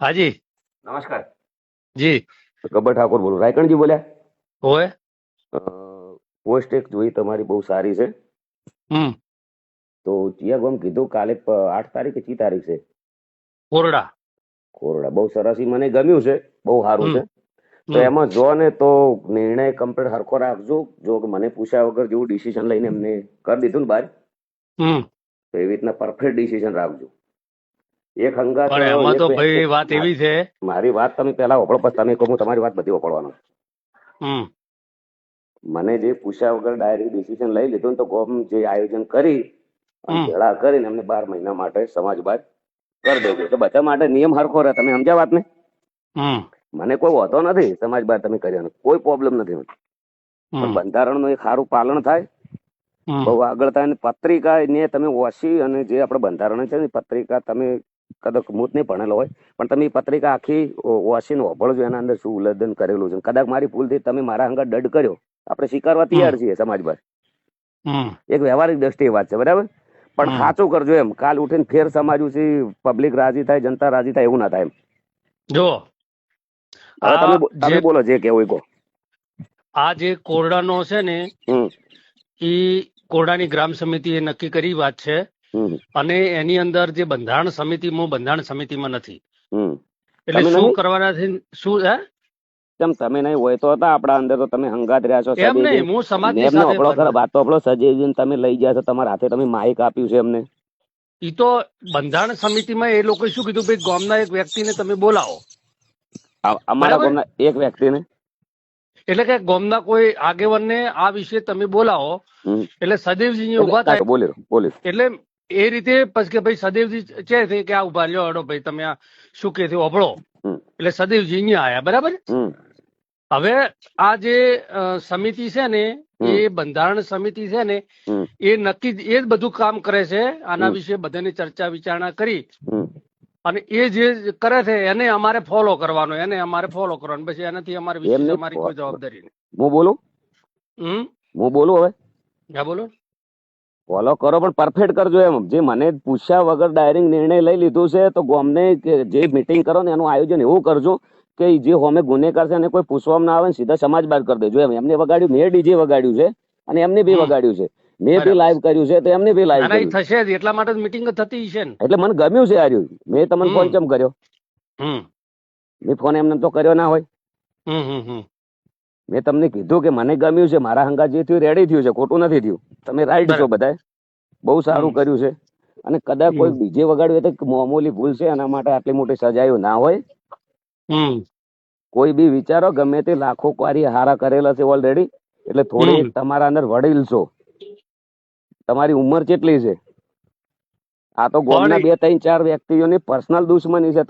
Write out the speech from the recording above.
હાજી નમસ્કાર. જી. ગબ્બર ઠાકોર બોલું. રાયકણજી બોલ્યા? હોય પોસ્ટ એક જોઈ તમારી બહુ સારી છે. હમ. તો ચિયા ગોમ કીધું કાલે આઠ તારીખ ચી તારીખ છે? કોરડા કોરડા બહુ સરસ મને ગમ્યું છે. બહુ સારું છે. તો એમાં જો ને તો નિર્ણય કમ્પ્લીટ હરખો રાખજો. જો મને પૂછ્યા વગર જેવું ડિસિઝન લઈને એમને કરી દીધું ને હમ. તો એવી રીતના પરફેક્ટ ડિસિઝન રાખજો. એક હંગાત પણ એમાં તો ભાઈ વાત એવી છે. મારી વાત તમે પહેલા ઓપડો પછી તમે કહો હું તમારી વાત બધી ઓપડવાનો મને જે પૂછ્યા વગર ડાયરેક્ટ ડિસિઝન લઈ લીધું તો ગોમ જે આયોજન કરી. ભેળા કરીને એમને બાર મહિના માટે સમાજ બાદ કરી દેજો. તો બધા માટે નિયમ હરખો રહે. તમે સમજ્યા વાત ને મને કોઈ હોતો નથી. સમાજ બાદ તમે કર્યા કોઈ પ્રોબ્લેમ નથી. બંધારણનું એક સારું પાલન થાય. બહુ આગળ થાય અને પત્રિકા ને તમે ઓછી અને જે આપણે બંધારણ છે ને પત્રિકા તમે કદાચ હું નહીં ભણેલો હોય પણ તમે પત્રિકા આખી વાંચીને વાપરજો એના અંદર શું ઉલ્લંઘન કરેલું છે. કદાચ મારી ભૂલથી તમે મારા અંગા દંડ કર્યો આપણે સ્વીકારવા તૈયાર છીએ સમાજ બાદ એક વ્યવહારિક દ્રષ્ટિએ વાત છે બરાબર? પણ. સાચું કરજો એમ કાલ ઉઠીને ફેર સમાજ છે પબ્લિક રાજી થાય જનતા રાજી થાય એવું ના થાય એમ. જો તમે તમે બોલો જે કેવું કહો. આ જે કોરડાનો છે ને ઈ કોરડાની ગ્રામ સમિતિએ નક્કી કરી વાત છે. અને એની અંદર જે બંધારણ સમિતિમાં બંધારણ સમિતિમાં નથી. એટલે શું કરવાના છે શું હે? કેમ તમે નહીં હોય તો હતા આપણા અંદર તો તમે હંગાત રહ્યા છો એમ નહીં હું ખરા વાત તો આપણો સજેજીને તમે લઈ ગયા છો તમારા હાથે તમે માઇક આપ્યું છે એમને. ઈ તો બંધારણ સમિતિમાં એ લોકોએ શું કીધું ભાઈ ગામના એક વ્યક્તિને તમે બોલાવો. અમારા. ગામના એક વ્યક્તિને? એટલે કે ગોમના કોઈ આગેવાનને આ વિશે તમે બોલાવો. એટલે સદેવજી ઊભા થાય. બોલે બોલે. એટલે એ રીતે પછી કે ભાઈ સદેવજી છે કે આ ઊભા લ્યો અડો ભાઈ તમે આ શું કે થયું ઓભળો એટલે સદેવજી અહીંયા આયા બરાબર? હવે આ જે સમિતિ છે ને એ બંધારણ સમિતિ છે ને એ નક્કી એ જ બધું કામ કરે છે. આના વિશે બધાની ચર્ચા વિચારણા કરી. અને એ જે કરે છે એને અમારે ફોલો કરવાનો એને અમારે ફોલો કરવાનો. પછી એનાથી અમારે એમને અમારી કોઈ જવાબદારી નહીં. હું બોલું? હમ? હું બોલું હવે? હા બોલો. ફોલો કરો પણ પરફેક્ટ કરજો એમ. જે મને પૂછ્યા વગર ડાયરેક્ટ નિર્ણય લઈ લીધો છે તો ગોમને જે મિટિંગ કરો ને એનું આયોજન એવું કરજો કે જે હોમે ગુનેગાર છે એને કોઈ પૂછવામાં ના આવે ને સીધા સમાજ બહાર કરી દેજો એમ. એમને વગાડ્યું મેં ડીજે વગાડ્યું છે અને એમને બી વગાડ્યું છે. મેં બી લાઈવ કર્યું છે તો એમને બી લાઈવ કર્યું. થશે જ. એટલા માટે મીટિંગ થતી છે ને. એટલે મને ગમ્યું છે આર્યું. મેં તમને ફોન કેમ કર્યો? હમ. મેં ફોન એમને તો કર્યો ના હોય. હમ હમ હમ. મેં તમને કીધું કે મને ગમ્યું છે મારા હંગા જે થયું રેડી થયું છે ખોટું નથી થયું. તમે રાઈટ છો. બધાએ. બહુ સારું કર્યું છે. અને કદાચ કોઈ બીજે વગાડ્યું તો મામૂલી ભૂલ છે એના માટે આટલી મોટી સજાયો ના હોય. હમ. કોઈ બી વિચારો ગમે તે લાખો ક્વારી હારા કરેલા છે ઓલરેડી એટલે થોડી તમારા અંદર વડીલ છો. તમારી ઉંમર કેટલી છે? આ તો ગોમના બે ત્રણ ચાર વ્યક્તિઓની પર્સનલ દુશ્મની છે.